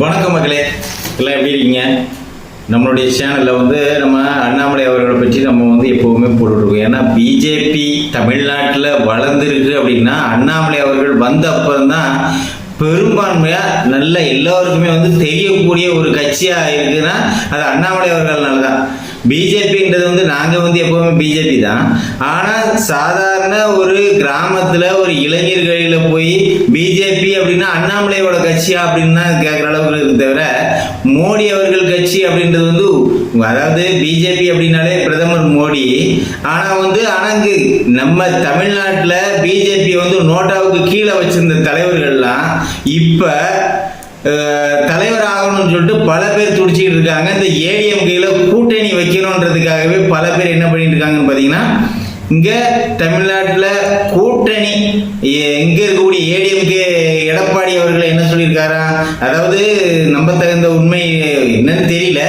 வணக்கம் மக்களே. எல்லாம் எப்படி இருக்கீங்க? நம்மளுடைய சேனலில் வந்து நம்ம அண்ணாமலை அவர்களை பற்றி நம்ம வந்து எப்போவுமே போட்டுருக்கோம் ஏன்னா பிஜேபி தமிழ்நாட்டில் வளர்ந்துருக்கு அப்படின்னா அண்ணாமலை அவர்கள் வந்த தான் பெரும்பான்மையாக நல்ல எல்லாருக்குமே வந்து தெரியக்கூடிய ஒரு கட்சியாக இருக்குன்னா அது அண்ணாமலை அவர்கள்னால தான் பிஜேபின்றது வந்து நாங்கள் வந்து எப்போவுமே பிஜேபி தான். ஆனால் சாதாரண ஒரு கிராமத்தில் ஒரு இளைஞர்களில் போய் பிஜேபி அப்படின்னா அண்ணாமலையோட கட்சியா அப்படின்னு தான் கேட்குற அளவுக்கு இருக்கு தவிர மோடி அவர்கள் கட்சி அப்படின்றது வந்து அதாவது பிஜேபி அப்படின்னாலே பிரதமர் மோடி. ஆனால் வந்து ஆனால் இங்கு நம்ம தமிழ்நாட்டில் பிஜேபி வந்து நோட்டாவுக்கு கீழே வச்சிருந்த தலைவர்கள்லாம் இப்போ தலைவர் ஆகணும்னு சொல்லிட்டு பல பேர் துடிச்சிக்கிட்டு இருக்காங்க. இந்த ஏடிஎம்கேல கூட்டணி வைக்கணுன்றதுக்காகவே பல பேர் என்ன பண்ணிட்டு இருக்காங்கன்னு பார்த்தீங்கன்னா இங்கே தமிழ்நாட்டில் கூட்டணி எ- இங்க இருக்கக்கூடிய ஏடிஎம்கே எடப்பாடி அவர்கள் என்ன சொல்லியிருக்காரா? அதாவது நம்ப தகுந்த உண்மை என்னன்னு தெரியல.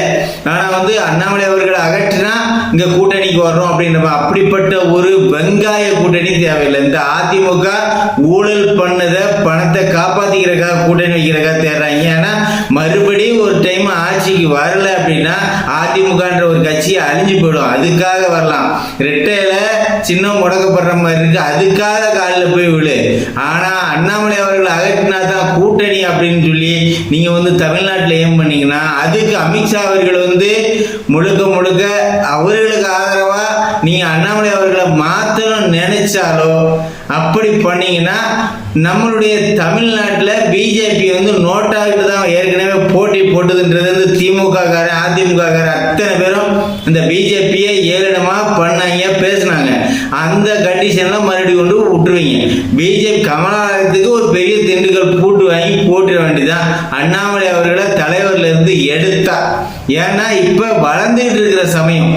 ஆனால் வந்து அண்ணாமலை அவர்களை அகற்றினா இங்கே கூட்டணிக்கு வர்றோம் அப்படின்ற அப்படிப்பட்ட ஒரு வெங்காய கூட்டணி தேவையில்லை. இந்த அதிமுக ஊழல் பண்ணத பணத்தை காப்பாத்திக்கிறக்கா கூட்டணி வைக்கிறக்கா தேடுறாங்க. ஏன்னா மறுபடியும் டைம் ஆட்சிக்கு வரல அப்படின்னா அதிமுகன்ற ஒரு கட்சி அழிஞ்சு போயிடும். அதுக்காக வரலாம். ரெட்டையில சின்னம் முடக்கப்படுற மாதிரி இருக்கு. அதுக்காக காலில் போய் விழு. ஆனா அண்ணாமலை அவர்கள் அகற்றினா தான் கூட்டணி அப்படின்னு சொல்லி நீங்க வந்து தமிழ்நாட்டில் ஏம் பண்ணீங்கன்னா அதுக்கு அமித்ஷா அவர்கள் வந்து முழுக்க முழுக்க அவர்களுக்கு ஆதரவா நீங்க அண்ணாமலை அவர்களை மாத்தணும் நினைச்சாலோ அப்படி பண்ணீங்கன்னா நம்மளுடைய தமிழ்நாட்டில் பிஜேபி வந்து நோட்டாகிட்டு தான் ஏற்கனவே போட்டி போட்டதுன்றது வந்து திமுக காரன் அதிமுக காரன் அத்தனை பேரும் இந்த பிஜேபியை ஏறிடமா பண்ணாங்க பேசுனாங்க. அந்த கண்டிஷன்லாம் மறுபடியும் கொண்டு விட்டுருவீங்க. பிஜேபி கமலாலயத்துக்கு ஒரு பெரிய திண்டுக்கல் பூட்டு வாங்கி போட்டுட வேண்டியதான் அண்ணாமலை அவர்களை தலைவர்ல இருந்து எடுத்தா. ஏன்னா இப்ப வளர்ந்துகிட்டு இருக்கிற சமயம்.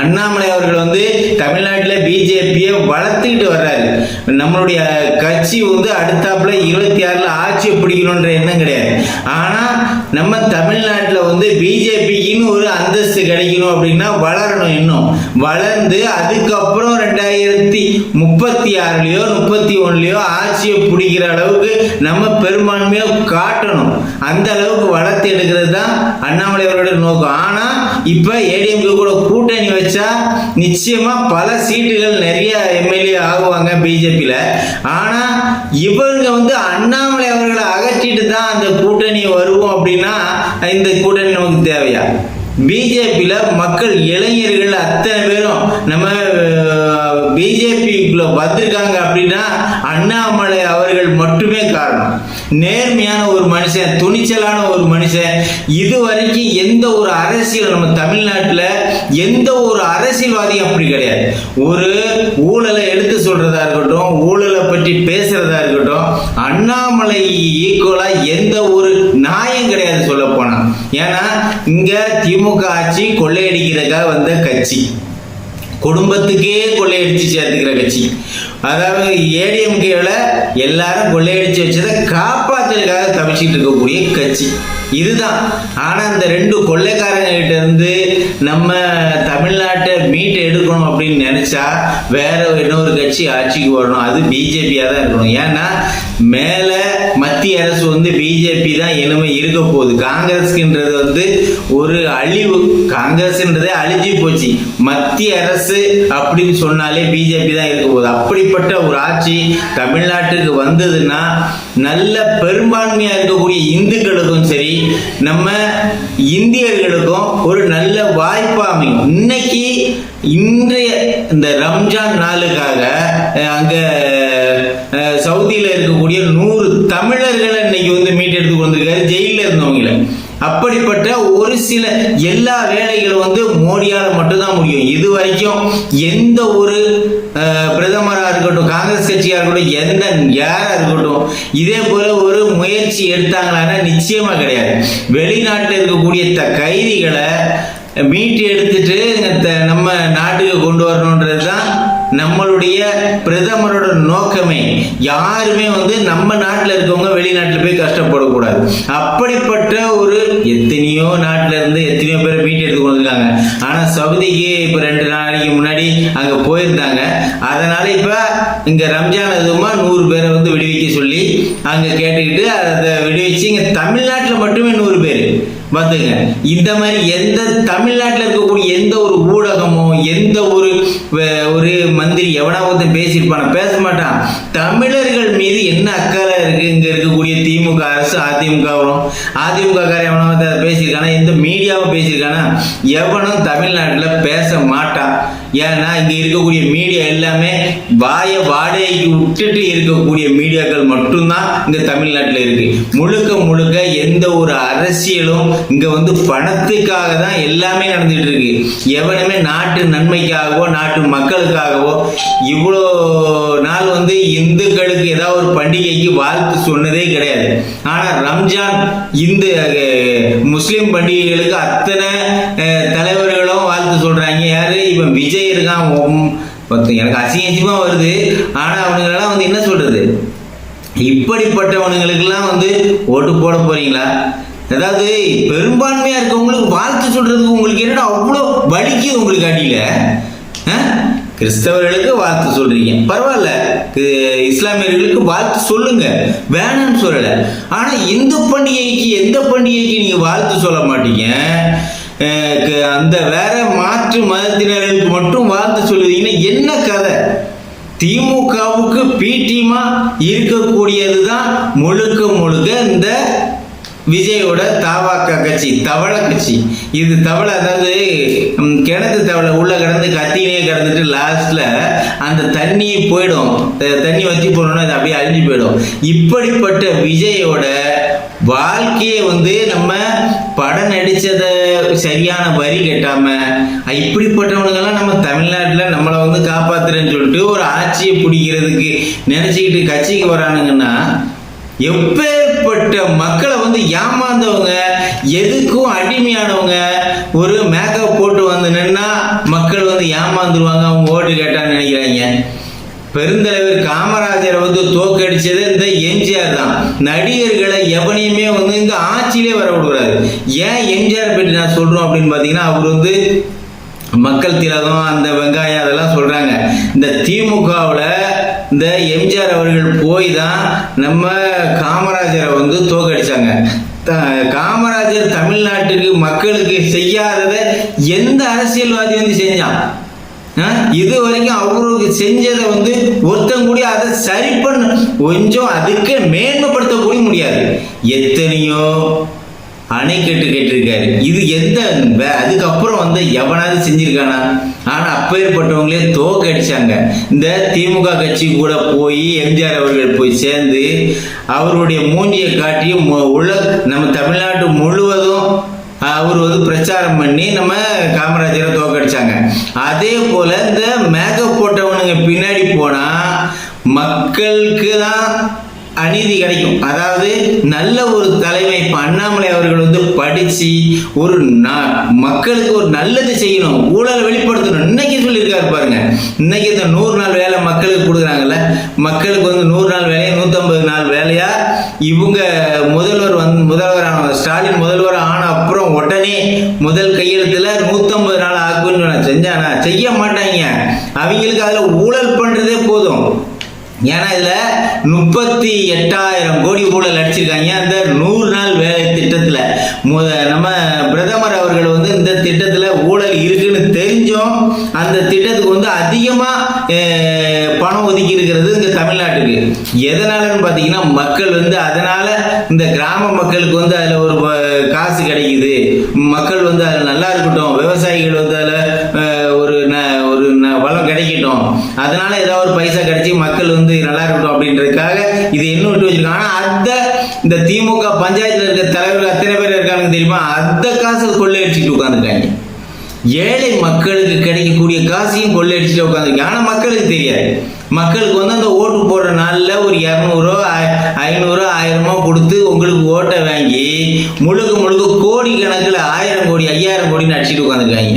அண்ணாமலை அவர்கள் வந்து தமிழ்நாட்டில் பிஜேபியை வளர்த்துக்கிட்டு வர்றாரு. நம்மளுடைய கட்சி வந்து அடுத்தாப்புல இருபத்தி ஆறில் ஆட்சியை பிடிக்கணுன்ற எண்ணம் கிடையாது. ஆனால் நம்ம தமிழ்நாட்டில் வந்து பிஜேபிக்குன்னு ஒரு அந்தஸ்து கிடைக்கணும் அப்படின்னா வளர்ந்து அதுக்கப்புறம் ரெண்டாயிரத்தி முப்பத்தி ஆறுலையோ முப்பத்தி ஒன்றுலையோ ஆட்சியை பிடிக்கிற அளவுக்கு நம்ம பெரும்பான்மையாக காட்டணும். அந்த அளவுக்கு வளர்த்து எடுக்கிறது தான் அண்ணாமலை அவர்களோட நோக்கம். ஆனால் இப்போ ஏடிஎம்கே கூட கூட்டணி வச்சா நிச்சயமா பல சீட்டுகள் நிறைய எம்எல்ஏ ஆகுவாங்க பிஜேபியில் ஆனால் இவங்க வந்து அண்ணாமலை அவர்களை அகற்றிட்டு தான் அந்த கூட்டணி வருவோம் அப்படின்னா இந்த கூட்டணி நமக்கு தேவையா? பிஜேபியில் மக்கள் இளைஞர்கள் அத்தனை பேரும் நம்ம பிஜேபிக்குள்ள வந்திருக்காங்க அப்படின்னா அண்ணாமலை அவர்கள் மட்டுமே காரணம். நேர்மையான ஒரு மனுஷன் துணிச்சலான ஒரு மனுஷன். இது வரைக்கும் எந்த ஒரு அரசியல் நம்ம தமிழ்நாட்டில் எந்த ஒரு அரசியல்வாதியும் அப்படி கிடையாது. ஒரு ஊழலை எடுத்து சொல்றதா இருக்கட்டும் ஊழலை பற்றி பேசுறதா இருக்கட்டும் அண்ணாமலை ஈக்குவலா எந்த ஒரு நியாயம் கிடையாது சொல்ல ஏன்னா இங்க திமுக ஆட்சி கொள்ளையடிக்கிறதுக்காக வந்த கட்சி. குடும்பத்துக்கே கொள்ளையடிச்சு சேர்த்துக்கிற கட்சி. அதாவது ஏடிஎம்கேல எல்லாரும் கொள்ளையடிச்சு வச்சதை காப்பாத்துறதுக்காக தவிச்சிட்டு இருக்கக்கூடிய கட்சி. இதுதான். ஆனா இந்த ரெண்டு கொள்ளைக்காரங்க கிட்ட இருந்து நம்ம இருக்கணும் அப்படின்னு நினைச்சா வேற இன்னொரு கட்சி ஆட்சிக்கு வரணும். அது பிஜேபியா தான் இருக்கணும். ஏன்னா மேல மத்திய அரசு வந்து பிஜேபி தான் இனிமே இருக்க போகுது. காங்கிரஸ்ன்றது வந்து ஒரு அழிவு. காங்கிரஸ்ன்றதே அழிஞ்சு போச்சு. மத்திய அரசு அப்படின்னு சொன்னாலே பிஜேபி தான் இருக்க போகுது. அப்படிப்பட்ட ஒரு ஆட்சி தமிழ்நாட்டுக்கு வந்ததுன்னா நல்ல பெரும்பான்மையா இருக்கக்கூடிய இந்துக்களுக்கும் சரி நம்ம இந்தியர்களுக்கும் ஒரு நல்ல வாய்ப்பு அமையும். இன்னைக்கு இன்றைய இந்த ரம்ஜான் நாளுக்காக அஹ், அங்க சவுதியில இருக்கக்கூடிய நூறு தமிழர்களை இன்னைக்கு வந்து மீட்டெடுத்து கொண்டிருக்காரு ஜெயில இருந்தவங்கள. அப்படிப்பட்ட ஒரு சில எல்லா வேலைகளும் வந்து மோடியால மட்டும்தான் முடியும். இது வரைக்கும் எந்த ஒரு பிரதமராக இருக்கட்டும் காங்கிரஸ் கட்சியாக இருக்கட்டும் எந்த யாரா இருக்கட்டும் இதே போல ஒரு முயற்சி எடுத்தாங்களான்னா நிச்சயமா கிடையாது. வெளிநாட்டில் இருக்கக்கூடிய த கைதிகளை மீட்டு எடுத்துட்டு நம்ம நாட்டுக்கு கொண்டு வரணுன்றது தான் நம்மளுடைய பிரதமரோட நோக்கமே. யாருமே வந்து நம்ம நாட்டில் இருக்கவங்க வெளிநாட்டில் போய் கஷ்டப்படக்கூடாது. அப்படிப்பட்ட ஒரு எத்தனையோ நாட்டில் இருந்து எத்தனையோ பேர் மீட்டு எடுத்து கொண்டிருக்காங்க ஆனால் சவுதிக்கு இப்போ ரெண்டு நாளைக்கு முன்னாடி அங்கே போயிருந்தாங்க. அதனால இப்போ இங்கே ரம்ஜான் அதுமா நூறு பேரை வந்து விடுவிக்க சொல்லி அங்கே கேட்டுக்கிட்டு அதை விடுவிச்சு இங்கே தமிழ்நாட்டில் மட்டுமே நூறு பேர் பார்த்துங்க இந்த மாதிரி எந்த தமிழ்நாட்டில் இருக்கக்கூடிய எந்த ஒரு ஊடகமோ எந்த ஒரு ஒரு மந்திரி எவனா ஒருத்தன் பேசியிருப்பான? பேச மாட்டான். தமிழர்கள் மீது என்ன அக்கறை இருக்கு இங்க இருக்கக்கூடிய திமுக அரசு அதிமுகவும்? அதிமுக காரன் எவனா வந்து பேசியிருக்கானா? எந்த மீடியாவும் பேசியிருக்கானா? எவனும் தமிழ்நாட்டில் பேச மாட்டான். ஏன்னா இங்கே இருக்கக்கூடிய மீடியா எல்லாமே வாய வாடகைக்கு விட்டுட்டு இருக்கக்கூடிய மீடியாக்கள் மட்டும்தான் இங்கே தமிழ்நாட்டில் இருக்கு. முழுக்க முழுக்க எந்த ஒரு அரசியலும் இங்கே வந்து பணத்துக்காக தான் எல்லாமே நடந்துட்டு இருக்கு. எவனுமே நாட்டு நன்மைக்காகவோ நாட்டு மக்களுக்காகவோ இவ்வளோ நாள் வந்து இந்துக்களுக்கு ஏதாவது ஒரு பண்டிகைக்கு வாழ்த்து சொன்னதே கிடையாது. ஆனால் ரம்ஜான் இந்து முஸ்லீம் பண்டிகைகளுக்கு அத்தனை தலைவர்களும் வாழ்த்து சொல்றாங்க. தான் இருக்கான் எனக்கு அசிங்கசியமா வருது. ஆனால் அவனுங்களெல்லாம் வந்து என்ன சொல்கிறது இப்படிப்பட்டவனுங்களுக்கெல்லாம் வந்து ஓட்டு போட போகிறீங்களா அதாவது பெரும்பான்மையாக இருக்கவங்களுக்கு வாழ்த்து சொல்கிறதுக்கு உங்களுக்கு என்னடா அவ்வளோ வலிக்குது உங்களுக்கு அடியில? ஆ? கிறிஸ்தவர்களுக்கு வாழ்த்து சொல்றீங்க. பரவாயில்ல. இஸ்லாமியர்களுக்கு வாழ்த்து சொல்லுங்க. வேணாம்னு சொல்லலை. ஆனால் இந்து பண்டிகைக்கு எந்த பண்டிகைக்கு நீங்கள் வாழ்த்து சொல்ல மாட்டீங்க? அந்த வேற மாற்று மதத்தினர்களுக்கு மட்டும் வாழ்த்து சொல்லுவீங்கன்னா என்ன கதை? திமுகவுக்கு பி இருக்கக்கூடியது தான் முழுக்க முழுக்க இந்த விஜயோட தாவாக்கா கட்சி தவளை கட்சி. இது தவளை அதாவது கிணத்து தவளை உள்ள கிடந்து கத்தியிலே கிடந்துட்டு லாஸ்ட்ல அந்த தண்ணி போயிடும். தண்ணி வச்சு போனோம்னா அது அப்படியே அழிஞ்சு போயிடும். இப்படிப்பட்ட விஜயோட வாழ்க்கையை வந்து நம்ம படம் நடிச்சத சரியான வரி கட்டாம அஹ், இப்படிப்பட்டவனுங்கெல்லாம் நம்ம தமிழ்நாட்டில் நம்மளை வந்து காப்பாத்துறேன்னு சொல்லிட்டு ஒரு ஆட்சியை பிடிக்கிறதுக்கு நினைச்சுக்கிட்டு கட்சிக்கு வரானுங்கன்னா எப்பேற்பட்ட மக்களை வந்து ஏமாந்தவங்க எதுக்கும் அடிமையானவங்க ஒரு மேக்கப் போட்டு வந்து நின்னா மக்கள் வந்து ஏமாந்துருவாங்க அவங்க ஓட்டு கேட்டான்னு நினைக்கிறாங்க. பெருந்தலைவர் காமராஜரை வந்து தோக்கடிச்சது இந்த எம்ஜிஆர் தான். நடிகர்களை எவனையுமே வந்து இந்த ஆட்சியிலே வர விடுறாரு. ஏன் எம்ஜிஆர் பற்றி நான் சொல்றோம் அப்படின்னு பார்த்தீங்கன்னா அவர் வந்து மக்கள் திலகம் அந்த வெங்காயம் அதெல்லாம் சொல்றாங்க. இந்த திமுகவில் இந்த எம்ஜிஆர் அவர்கள் போய் தான் நம்ம காமராஜரை வந்து தோக்கடிச்சாங்க த- காமராஜர் தமிழ்நாட்டுக்கு மக்களுக்கு செய்யாததை எந்த அரசியல்வாதி வந்து செஞ்சான்? இது வரைக்கும் அவருக்கு செஞ்சதை வந்து ஒருத்தன் கூட அதை சரி பண்ண கொஞ்சம் அதுக்கு மேன்மைப்படுத்தக்கூட முடியாது. எத்தனையோ அணைக்கட்டு கேட்டிருக்காரு. இது எந்த அதுக்கப்புறம் வந்து எவனாவது செஞ்சிருக்கானா? ஆனால் அப்பேற்பட்டவங்களே தோக்கடிச்சாங்க இந்த திமுக கட்சி கூட போய் எம்ஜிஆர் அவர்கள் போய் சேர்ந்து அவருடைய மூஞ்சியை காட்டி மு- நம்ம தமிழ்நாட்டு முழு பிரச்சாரம் பண்ணி நம்ம காமராஜரை தோக்கடிச்சாங்க அதே போல இந்த மேக்கப் போட்டவனுங்க பின்னாடி போனா மக்களுக்கு தான் அநீதி கிடைக்கும். அதாவது நல்ல ஒரு தலைமை இப்போ அண்ணாமலை அவர்கள் வந்து படிச்சு ஒரு நா- மக்களுக்கு ஒரு நல்லது செய்யணும் ஊழலை வெளிப்படுத்தணும். இன்னைக்கு சொல்லியிருக்காரு பாருங்க. இன்னைக்கு இந்த நூறு நாள் வேலை மக்களுக்கு கொடுக்குறாங்கல்ல. மக்களுக்கு வந்து நூறு நாள் வேலையை நூற்றம்பது நாள் வேலையா? இவங்க முதல்வர் வந்து முதல்வர் ஆன ஸ்டாலின் முதல்வர் ஆன அப்புறம் உடனே முதல் கையெழுத்துல நூற்றம்பது நாள் ஆக்குன்னு செஞ்சானா செய்ய மாட்டாங்க. அவங்களுக்கு அதில் ஊழல் பண்ணுறதே போதும். ஏன்னா இதில் முப்பத்தி எட்டாயிரம் கோடி ஊழல் அடிச்சிருக்காங்க. அந்த நூறு நாள் வேலை திட்டத்தில். முத நம்ம பிரதமர் அவர்கள் வந்து இந்த திட்டத்தில் ஊழல் இருக்குன்னு தெரிஞ்சும் அந்த திட்டத்துக்கு வந்து அதிகமாக பணம் ஒதுக்கி இருக்கிறது இந்த தமிழ்நாட்டுக்கு. எதனாலன்னு பார்த்தீங்கன்னா மக்கள் வந்து அதனால் இந்த கிராம மக்களுக்கு வந்து அதில் ஒரு காசு கிடைக்குது. மக்கள் வந்து அதில் நல்லா இருக்கட்டும். விவசாயிகள் வந்து அதில் ஒரு ந- ஒரு ந- வளம் கிடைக்கட்டும். அதனால ஏதாவது ஒரு பைசா வந்து நல்லா இருக்கட்டும் அப்படின்றதுக்காக இது என்ன விட்டு வச்சிருக்காங்க. ஆனால் அந்த இந்த திமுக பஞ்சாயத்தில் இருக்க தலைவர்கள் அத்தனை பேர் இருக்காங்க தெரியுமா? அந்த காசு கொள்ளையடிச்சுட்டு உட்காந்துருக்காங்க ஏழை மக்களுக்கு கிடைக்கக்கூடிய காசையும் கொள்ளையடிச்சுட்டு உட்காந்துருக்காங்க ஆனால் மக்களுக்கு தெரியாது. மக்களுக்கு வந்து அந்த ஓட்டு போடுற நாளில் ஒரு இரநூறோ ஐநூறோ ஆயிரமோ கொடுத்து உங்களுக்கு ஓட்டை வாங்கி முழுக்க முழுக்க கோடி கணக்கில் ஆயிரம் கோடி ஐயாயிரம் கோடின்னு அடிச்சுட்டு உட்காந்துருக்காங்க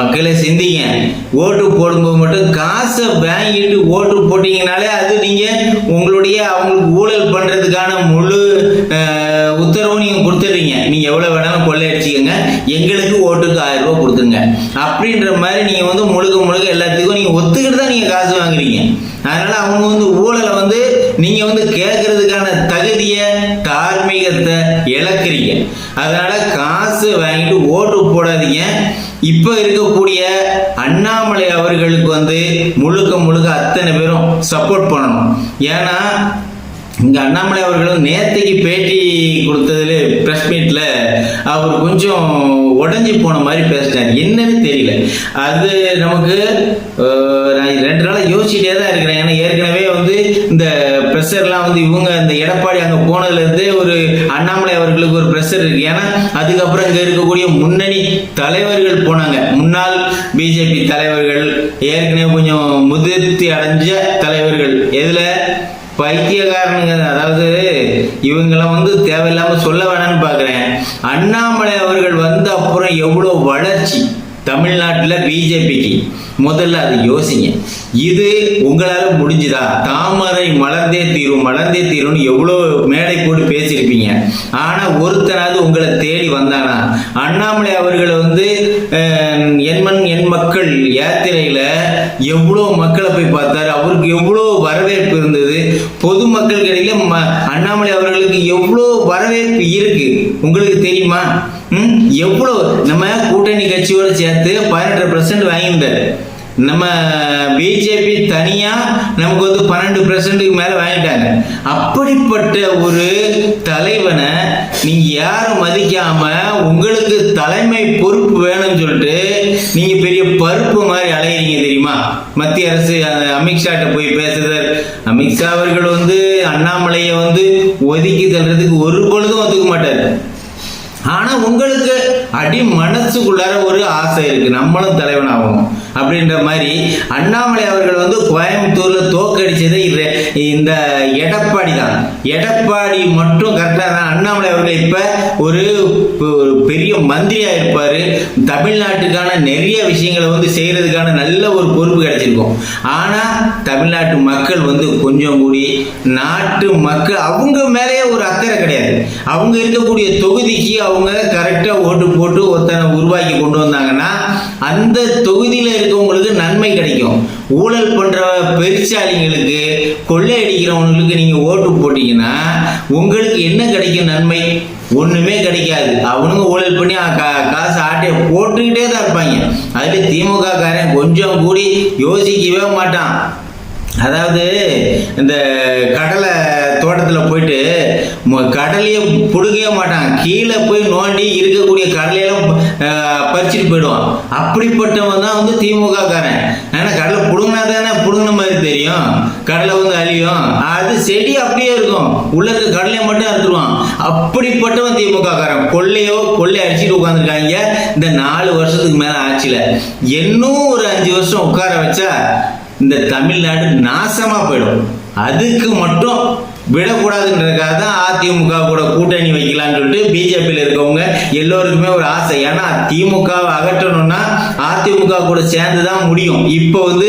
மக்களை சிந்திங்க. ஓட்டு போடும்போது மட்டும் காசை வாங்கிட்டு ஓட்டு போட்டீங்கனாலே அது நீங்கள் உங்களுடைய அவங்களுக்கு ஊழல் பண்ணுறதுக்கான முழு உத்தரவும் நீங்கள் கொடுத்துடுறீங்க. நீங்கள் எவ்வளோ வேணாலும் கொள்ளையடிச்சிக்கோங்க. எங்களுக்கு ஓட்டுக்கு ஆயிரம் ரூபா கொடுத்துருங்க. அப்படின்ற மாதிரி நீங்கள் வந்து முழுக்க முழுக்க எல்லாத்துக்கும் நீங்கள் ஒத்துக்கிட்டு தான் நீங்கள் காசு வாங்குறீங்க. அதனால் அவங்க வந்து ஊழலை வந்து நீங்கள் வந்து கேட்கறதுக்கான தகுதியை தார்மீகத்தை இழக்கிறீங்க. அதனால் காசு வாங்கிட்டு ஓட்டு போடாதீங்க. இப்ப இருக்கக்கூடிய அண்ணாமலை அவர்களுக்கு வந்து முழுக்க முழுக்க அத்தனை பேரும் சப்போர்ட் பண்ணணும். ஏன்னா இங்க அண்ணாமலை அவர்களும் நேத்தைக்கு பேட்டி கொடுத்ததுல பிரஸ் மீட்ல அவர் கொஞ்சம் உடஞ்சி போன மாதிரி பேசிட்டார். என்னன்னு தெரியல. அது நமக்கு நான் ரெண்டு நாளாக யோசிச்சுட்டே தான் இருக்கிறேன். ஏன்னா ஏற்கனவே வந்து இந்த ப்ரெஷர்லாம் வந்து இவங்க இந்த எடப்பாடி அங்கே போனதுலேருந்து ஒரு அண்ணாமலை அவர்களுக்கு ஒரு ப்ரெஷர் இருக்கு. ஏன்னா அதுக்கப்புறம் இங்கே இருக்கக்கூடிய முன்னணி தலைவர்கள் போனாங்க. முன்னாள் பிஜேபி தலைவர்கள் ஏற்கனவே கொஞ்சம் முதிர்ச்சி அடைஞ்ச தலைவர்கள். எதில்? பைத்தியக்காரனுங்க. அதாவது இவங்கெல்லாம் வந்து தேவையில்லாமல் சொல்ல வேணாம்னு பார்க்குறேன் அண்ணாமலை அவர்கள் வந்த அப்புறம் எவ்வளோ வளர்ச்சி தமிழ்நாட்டில் பிஜேபிக்கு முதல்ல அதை யோசிங்க. இது உங்களால் முடிஞ்சுதா? தாமரை மலர்ந்தே தீரும் மலர்ந்தே தீரும்னு எவ்வளோ மேடை போட்டு பேசியிருப்பீங்க. ஆனால் ஒருத்தனாவது உங்களை தேடி வந்தானா? அண்ணாமலை அவர்கள் வந்து அஹ், என் என் மக்கள் யாத்திரையில் எவ்வளோ மக்களை போய் பார்த்தாரு? அவருக்கு எவ்வளோ வரவேற்பு இருந்தது? பொதுமக்கள் இடையில ம- அண்ணாமலை அவர்களுக்கு எவ்வளோ வரவேற்பு இருக்கு? உங்களுக்கு தெரியுமா? ம்? எவ்வளோ? நம்ம கூட்டணி கட்சியோடு சேர்த்து பதினெட்டு பர்சன்ட் வாங்கியிருந்தாரு. நம்ம பிஜேபி தனியாக நமக்கு வந்து பன்னெண்டு பர்சன்ட்டுக்கு மேலே வாங்கிட்டாங்க. அப்படிப்பட்ட ஒரு தலைவனை நீங்கள் யாரும் மதிக்காமல் உங்களுக்கு தலைமை பொறுப்பு வேணும்னு சொல்லிட்டு நீங்கள் பெரிய பருப்பு மாதிரி அலையிறீங்க தெரியுமா? மத்திய அரசு அந்த அமித்ஷாட்ட போய் பேசுறது அமித்ஷா அவர்கள் வந்து அண்ணாமலையை வந்து ஒதுக்கி தள்ளுறதுக்கு ஒரு பொழுதும் ஒத்துக்க மாட்டார். ஆனால் உங்களுக்கு அடி மனசுக்குள்ளார ஒரு ஆசை இருக்குது நம்மளும் தலைவனாகும் அப்படின்ற மாதிரி அண்ணாமலை அவர்கள் வந்து கோயம்புத்தூர்ல தோக்கடிச்சதே இந்த எடப்பாடி தான் எடப்பாடி மட்டும் கரெக்டாக தான். அண்ணாமலை அவர்கள் இப்போ ஒரு ஒரு பெரிய மந்திரியாக இருப்பார். தமிழ்நாட்டுக்கான நிறைய விஷயங்களை வந்து செய்கிறதுக்கான நல்ல ஒரு பொறுப்பு கிடைச்சிருக்கும். ஆனால் தமிழ்நாட்டு மக்கள் வந்து கொஞ்சம் கூடி நாட்டு மக்கள் அவங்க மேலேயே ஒரு அக்கறை கிடையாது. அவங்க இருக்கக்கூடிய தொகுதிக்கு அவங்க கரெக்டாக ஓட்டு போட்டு ஒருத்தனை உருவாக்கி கொண்டு வந்தாங்கன்னா அந்த தொகுதியில் இருக்கவங்களுக்கு நன்மை கிடைக்கும். ஊழல் பண்ணுற பெருச்சாலிங்களுக்கு கொள்ளையடிக்கிறவங்களுக்கு நீங்கள் ஓட்டு போட்டிங்கன்னா உங்களுக்கு என்ன கிடைக்கும் நன்மை? ஒன்றுமே கிடைக்காது. அவனுங்க ஊழல் பண்ணி கா- காசு ஆட்டைய போட்டுக்கிட்டே தான் இருப்பாங்க. அதில் திமுக காரன் கொஞ்சம் கூடி யோசிக்கவே மாட்டான். அதாவது இந்த கடலை தோட்டத்தில் போயிட்டு கடலையே பிடுங்கவே மாட்டான் கீழே போய் நோண்டி இருக்கக்கூடிய கடலையெல்லாம் பறிச்சுட்டு போயிடுவான். அப்படிப்பட்டவன் தான் வந்து திமுக காரன் ஏன்னா கடலை பிடுங்கினா தானே பிடுங்கின மாதிரி தெரியும். கடலை வந்து அழியும். அது செடி அப்படியே இருக்கும். உள்ள இருக்க கடலையை மட்டும் அறுத்துருவான். அப்படிப்பட்டவன் திமுக காரன் கொள்ளையோ கொள்ளை அடிச்சுட்டு உட்காந்துருக்காங்க இந்த நாலு வருஷத்துக்கு மேலே ஆட்சியில. இன்னும் ஒரு அஞ்சு வருஷம் உட்கார வச்சா இந்த தமிழ்நாடு நாசமா போயிடும். அதுக்கு மட்டும் விடக்கூடாதுன்றதுக்காக தான் அதிமுக கூட கூட்டணி வைக்கலாம்னு சொல்லிட்டு பிஜேபியில் இருக்கவங்க எல்லோருக்குமே ஒரு ஆசை. ஏன்னா திமுகவை அகற்றணும்னா அதிமுக கூட சேர்ந்து தான் முடியும். இப்போ வந்து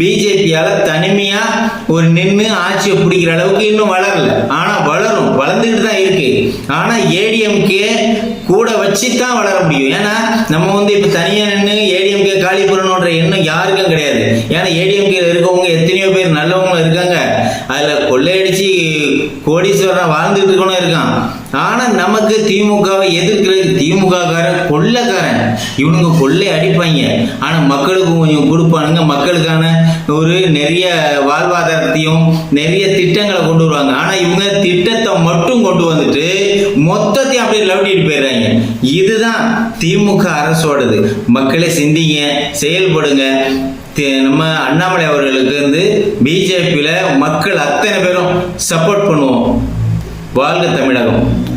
பிஜேபியால் தனிமையாக ஒரு நின்று ஆட்சியை பிடிக்கிற அளவுக்கு இன்னும் வளரல. ஆனால் வளரும். வளர்ந்துக்கிட்டு தான் இருக்கு. ஆனால் ஏடிஎம்கே கூட வச்சு தான் வளர முடியும். ஏன்னா நம்ம வந்து இப்போ தனியாக நின்று ஏடிஎம்கே காலி பண்ணணுன்ற எண்ணம் யாருக்கும் கிடையாது. ஏன்னா ஏடிஎம்கே இருக்கவங்க எத்தனையோ பேர் நல்லவங்க இருக்காங்க. அதில் கொள்ளையடிச்சு கோடீஸ்வரன் வாழ்ந்துட்டு இருக்கணும் இருக்கான். ஆனால் நமக்கு திமுகவை எதிர்க்கிறது திமுகக்காரன் கொள்ளைக்காரன். இவனுங்க கொள்ளை அடிப்பாங்க. ஆனால் மக்களுக்கு கொஞ்சம் கொடுப்பானுங்க. மக்களுக்கான ஒரு நிறைய வாழ்வாதாரத்தையும் நிறைய திட்டங்களை கொண்டு வருவாங்க. ஆனால் இவங்க திட்டத்தை மட்டும் கொண்டு வந்துட்டு மொத்தத்தையும் அப்படியே லவுட்டிட்டு போயிடுறாங்க. இதுதான் திமுக அரசோடது. மக்களை சிந்திங்க செயல்படுங்க. நம்ம அண்ணாமலை அவர்களுக்கு வந்து பிஜேபியில் மக்கள் அத்தனை பேரும் சப்போர்ட் பண்ணுவோம். வாழ்க தமிழகம்.